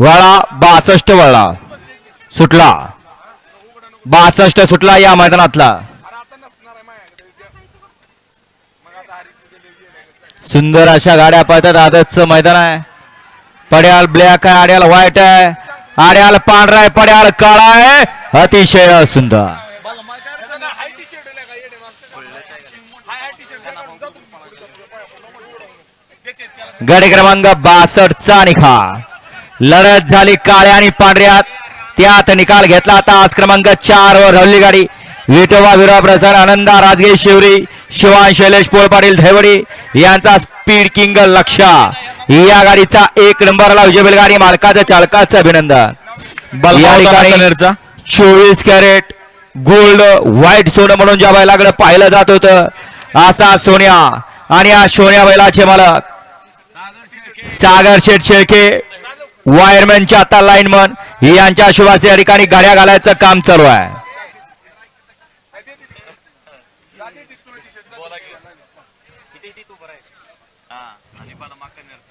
वळा बासष्ट वळा. सुटला. बासष्ट सुटला या मैदानातला. सुंदर अशा गाड्या पळतात. आदतचं मैदान आहे. पड्याल ब्लॅक आहे आड्याल व्हाईट आहे. आड्याल पांढरा आहे पड्याल काळा आहे. अतिशय सुंदर. गडी क्रमांक बासष्ट चा निकाल लढत झाली काळ्या आणि पांढऱ्यात. त्यात निकाल घेतला आता आज क्रमांक चार वर रवली गाडी. विठोबा विरा प्रसाद आनंदा राजगिरी शिवरी शिवान शैलेश पोळपाटील धैवडी यांचा स्पीड किंग लक्ष या गाडीचा एक नंबरला विजय गाडी मालकाचं चालकाचं अभिनंदन. चोवीस कॅरेट गोल्ड व्हाईट सोनं म्हणून ज्या बैलाकडे पाहिलं जात होतं असा सोन्या. आणि या सोन्या बैलाचे मालक सागर शेठ शेळके. वायरमॅनचे आता लाईनमन यांच्या शुभास या ठिकाणी गाड्या घालायचं काम चालू आहे.